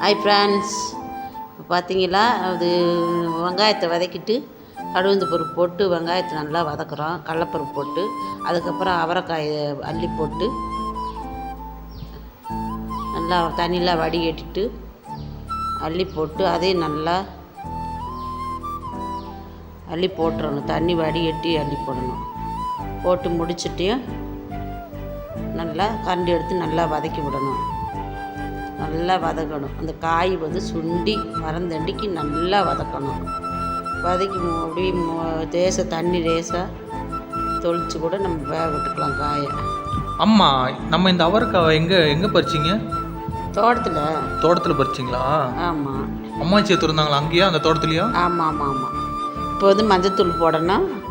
Hi friends பார்த்தீங்களா அது வெங்காயத்தை வதக்கிட்டு கடுகுந்து பருப்பு போட்டு வெங்காயத்தை நல்லா வதக்குறோம். கடலப்பருப்பு போட்டு அதுக்கப்புறம் அவரைக்காயை அள்ளி போட்டு நல்லா தண்ணியில் வடிகட்டிட்டு அள்ளி போட்டு அதையும் நல்லா அள்ளி போட்டுறணும். தண்ணி வடிகட்டி அள்ளி போடணும். போட்டு முடிச்சுட்டையும் நல்லா கரண்டி எடுத்து நல்லா வதக்கி விடணும். நல்லா வதக்கணும். அந்த காய் வந்து சுண்டி மரந்தண்டிக்கு நல்லா வதக்கணும். வதக்கி மு- லேசாக தண்ணி லேசாக தொளிச்சு கூட நம்ம வேக விட்டுக்கலாம் காயை. அம்மா நம்ம இந்த அவரைக்காவை எங்கே எங்கே பறிச்சிங்க? தோட்டத்தில். தோட்டத்தில் பறிச்சிங்களா? ஆமாம் அம்மாச்சி எடுத்துருந்தாங்களா அங்கேயா? அந்த தோட்டத்துலையா? ஆமாம் ஆமாம் ஆமாம் இப்போ வந்து மஞ்சத்தூள் போடணும்.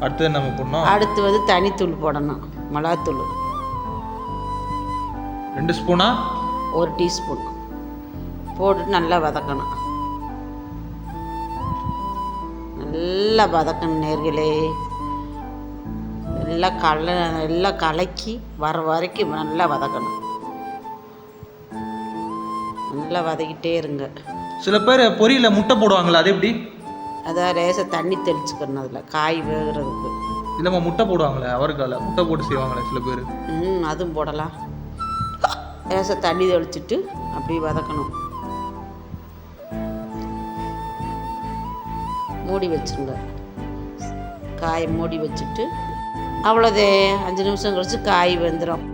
அடுத்தது நம்ம பண்ணோம் அடுத்து வந்து தனித்தூள் போடணும். மிளகாத்தூள். ரெண்டு ஸ்பூனா? ஒரு டீஸ்பூன். போட்டுட்டு நல்லா வதக்கணும். நல்லா வதக்கணும் நேர்களே. எல்லாம் கல எல்லாம் கலக்கி வர வரைக்கும் நல்லா வதக்கணும். நல்லா வதக்கிட்டே இருங்க. சில பேர் பொரியல முட்டை போடுவாங்களா அது எப்படி? அதான் லேசாக தண்ணி தெளிச்சுக்கணும் அதில் காய் வேகிறதுக்கு. இல்லைம்மா முட்டை போடுவாங்களே அவரைக்கால முட்டை போட்டு செய்வாங்களே சில பேர். ம் அதுவும் போடலாம். லேசாக தண்ணி தெளிச்சிட்டு அப்படி வதக்கணும். மூடி வச்சுருங்க. காயை மூடி வச்சுட்டு அவ்வளோதே. அஞ்சு நிமிஷம் கழித்து காய் வெந்துடும்